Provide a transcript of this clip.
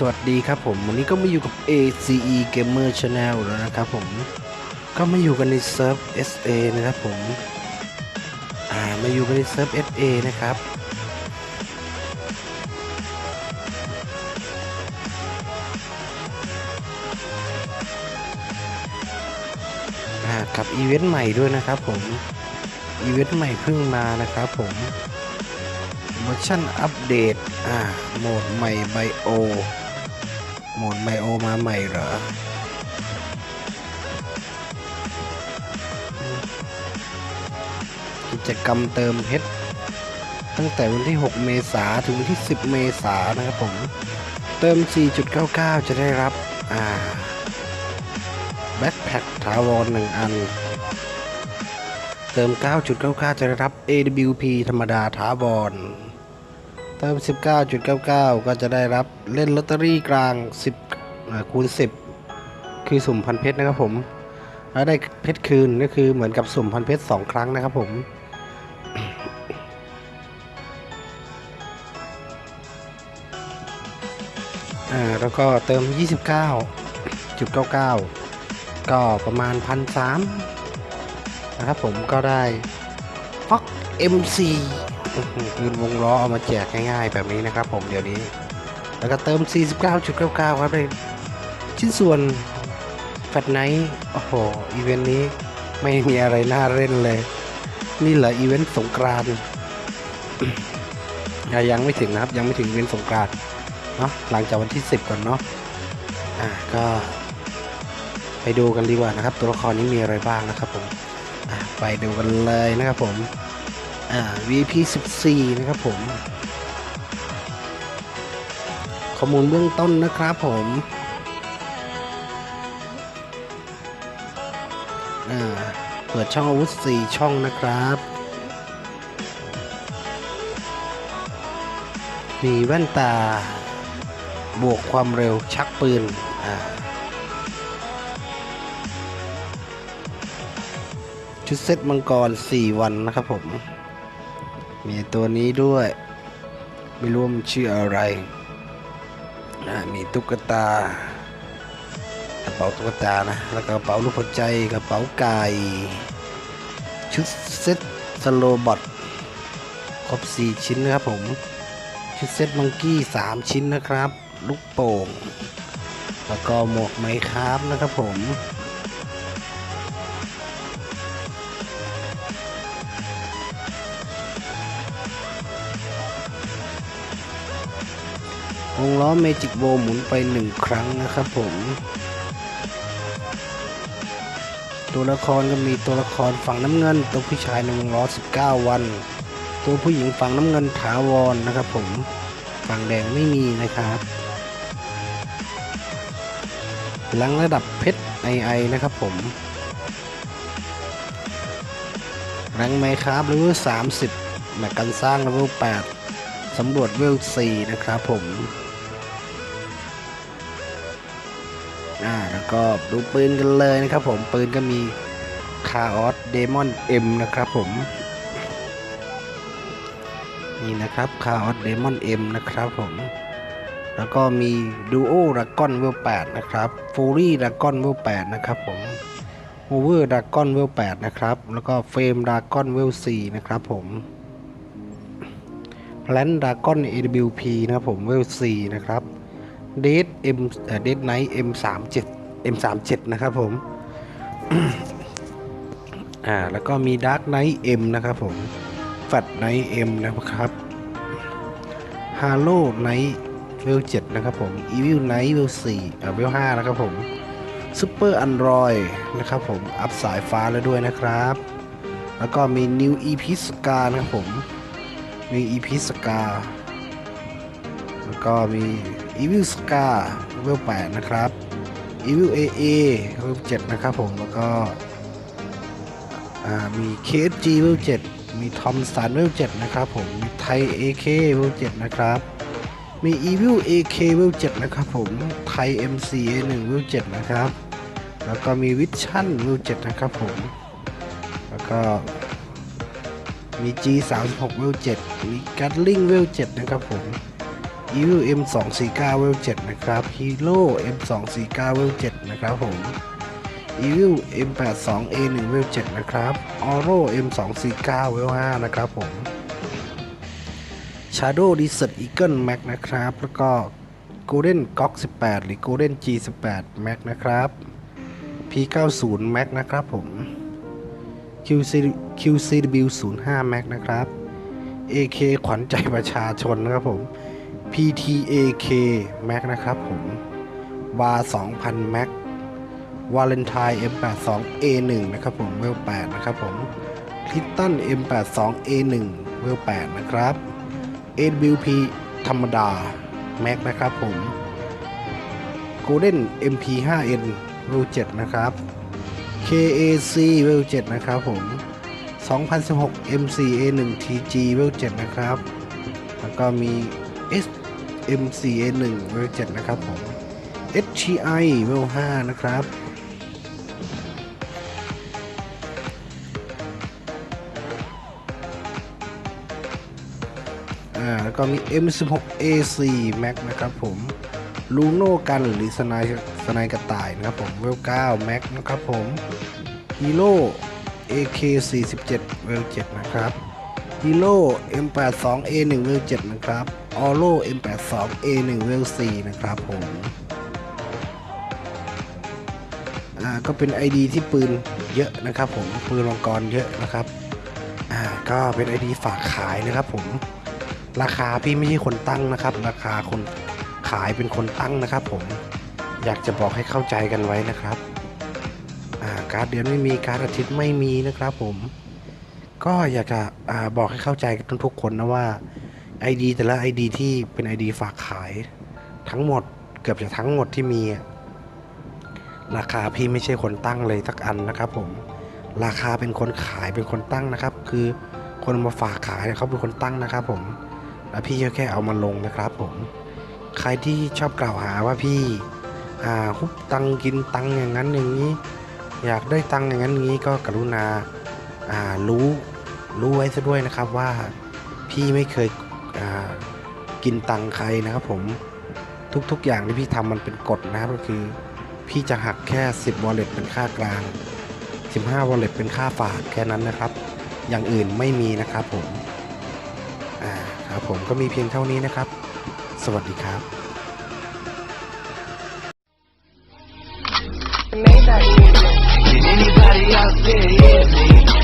สวัสดีครับผม วันนี้ก็มาอยู่กับ ACE Gamer Channel แล้วนะครับผมก็มาอยู่กันในเซิร์ฟ SA นะครับผมอ่ามาอยู่กันในเซิร์ฟ SA นะครับ อ่ากับอีเวนต์ใหม่ด้วยนะครับผม อีเวนต์ใหม่เพิ่งมานะครับผมเวอร์ชันอัปเดต อ่า โหมดใหม่ไบโอ โหมดไบโอมาใหม่เหรอกิจกรรมเติมเพชรตั้งแต่วันที่ 6 เมษาถึงวันที่ 10 เมษานะครับผม เติม 4.99 จะได้รับ อ่า แบ็คแพ็คถาวรหนึ่งอัน เติม 9.99 จะได้รับ AWP ธรรมดาถาวร เติม 19.99 ก็จะได้รับเล่นลอตเตอรี่กลาง 10คูณ10 คือสุ่มพันเพชรนะครับผมแล้วได้เพชรคืนก็คือเหมือนกับสุ่มพันเพชร2ครั้งนะครับผมอ่าแล้วก็เติม 29.99 ก็ประมาณพันสามนะครับผมก็ได้ฟ็อก MC อื้อหือปืนวงล้อเอามาแจกง่ายๆแบบนี้นะครับ ผมเดี๋ยวนี้ แล้วก็เติม 49.99 ครับได้ชิ้นส่วนแฟตไนท์โอ้โห อีเวนต์นี้ไม่มีอะไรน่าเล่นเลย นี่เหรออีเวนต์สงกรานต์ยังไม่ถึงนะครับ ยังไม่ถึงอีเวนต์สงกรานต์เนาะหลังจากวันที่ 10 ก่อนเนาะอ่าก็ไปดูกันดีกว่านะครับ ตัวละครนี้มีอะไรบ้างนะครับผมไปดูกันเลยนะครับผม อ่า VP 14 นะครับผม ข้อมูลเบื้องต้นนะครับผมอ่าเปิดช่องอาวุธ 4 ช่องนะครับ มีแว่นตา บวกความเร็วชักปืน อ่าชุดเซตมังกร 4 วันนะครับผม มีตัวนี้ด้วย ไม่รู้ว่ามันชื่ออะไรนะมีตุ๊กตากระเป๋าตุ๊กตานะ แล้วก็กระเป๋าลูกหัวใจกระเป๋าไก่ชุดเซ็ตสโลบอทครบ 4 ชิ้นนะครับผม ชุดเซ็ตมังกี้ 3 ชิ้นนะครับ ลูกโป่ง แล้วก็หมวกไมค์ครับนะครับผม วงล้อเมจิกโบหมุนไปหนึ่งครั้งนะครับผม ตัวละครก็มีตัวละครฝั่งน้ำเงิน ตัวผู้ชายในวงล้อ 19 วัน ตัวผู้หญิงฝั่งน้ำเงินถาวรนะครับผมฝั่งแดงไม่มีนะครับหลังระดับเพชรไอไอนะครับผมแรงไมครับเลเวล30แม็กกันสร้างเลเวล8สำรวจเวล4นะครับผม ก็ดูปืนกันเลยนะครับผมปืนก็มีคาออสเดมอนเอ็มนะครับผม นี่นะครับคาออสเดมอนเอ็มนะครับผม แล้วก็มีดูโอดากอนเวล8นะครับฟูรี่ดากอนเวล8นะครับผมโอเวอร์ดากอนเวล8นะครับ แล้วก็เฟรมดากอนเวล4นะครับผมแลนดากอน AWP นะครับผมเวล4นะครับเดทเอ็มเดทไนท์เอ็มสามเจ็ด เอ็มสามเจ็ดนะครับผม อ่า แล้วก็มีดาร์กไนท์เอ็มนะครับผมแฟตไนท์เอ็มนะครับฮาโลไนท์เวลเจ็ดนะครับผมอีวิลไนท์เวลสี่อ่าเวลห้านะครับผมซูเปอร์อันดรอยนะครับผม อัพสายฟ้าแล้วด้วยนะครับ แล้วก็มีนิวอีพีสกานะครับผมมีอีพีสกาแล้วก็มี Evil Scar เวล8นะครับ Evil AA เวล7นะครับผม แล้วก็มี KSG เวล7มี Tom s t a n เวล7นะครับผม มีไทย AK เวล7นะครับมี Evil AK เวล7นะครับผมไทย MCA 1 เวล7นะครับ แล้วก็มี Vision เวล7นะครับผม แล้วก็มี G 3 6 เวล7มี Gatling เวล7นะครับผม Evil M249 เวล7นะครับ Hero M249 เวล7นะครับผม Evil M82A1 เวล7นะครับ Oro M249 เวล5นะครับผม Shadow Desert Eagle Max นะครับ แล้วก็ Golden GOG 18 หรือ Golden G18 Max นะครับ P90 Max นะครับผม QC QCW 05 Max นะครับ AK ขวัญใจประชาชนนะครับผม PTAK Max นะครับผม w a 2,000 Max Valentine M82 A1 นะครับผมเวล8นะครับผม Clifton M82 A1 เวล8นะครับ AWP ธรรมดา Max นะครับผม Golden MP5N เวล7นะครับ KAC เวล7นะครับผม 2016 MCA1 TG เวล7นะครับ แล้วก็มี S MCA1 เวล7นะครับผม HCI เวล5นะครับ อ่า แล้วก็มี M16AC Max นะครับผมลูโน่กันหรือสไนสไนกระต่ายนะครับผมเวล9 Max นะครับผมฮีโร่ AK47 เวล7นะครับฮีโร่ M82A1 เวล7นะครับ ออโร่ M82A1 เวล4นะครับผมอ่าก็เป็น ID ที่ปืนเยอะนะครับผมปืนมังกรเยอะนะครับอ่าก็เป็น ID ฝากขายนะครับผมราคาพี่ไม่ใช่คนตั้งนะครับ ราคาคนขายเป็นคนตั้งนะครับ ผมอยากจะบอกให้เข้าใจกันไว้นะครับอ่าการ์ดเดือนไม่มีการ์ดอาทิตย์ไม่มีนะครับผม ก็อยากจะอ่าบอกให้เข้าใจกันทุกๆคนนะว่า ID แต่ละ ID ที่เป็น ID ฝากขายทั้งหมดเกือบจะทั้งหมดที่มี ราคาพี่ไม่ใช่คนตั้งเลยสักอันนะครับผมราคาเป็นคนขายเป็นคนตั้งนะครับ คือคนมาฝากขายเขาเป็นคนตั้งนะครับ ผมแล้วพี่ก็แค่เอามาลงนะครับ ผม ใครที่ชอบกล่าวหาว่าพี่อ่าฮุบตังกินตังอย่างนั้นอย่างนี้ อยากได้ตังอย่างนั้นอย่างนี้ก็กรุณาอ่ารู้รู้ไว้ซะด้วยนะครับว่าพี่ไม่เคย กินตังใครนะครับผมทุกๆอย่างที่พี่ทำมันเป็นกฎนะครับก็คือ พี่จะหักแค่ 10 wallet เป็นค่ากลาง 15 wallet เป็นค่าฝากแค่นั้นนะครับ อย่างอื่นไม่มีนะครับผมอ่าครับผมก็มีเพียงเท่านี้นะครับ สวัสดีครับ Maybach music. Did anybody out there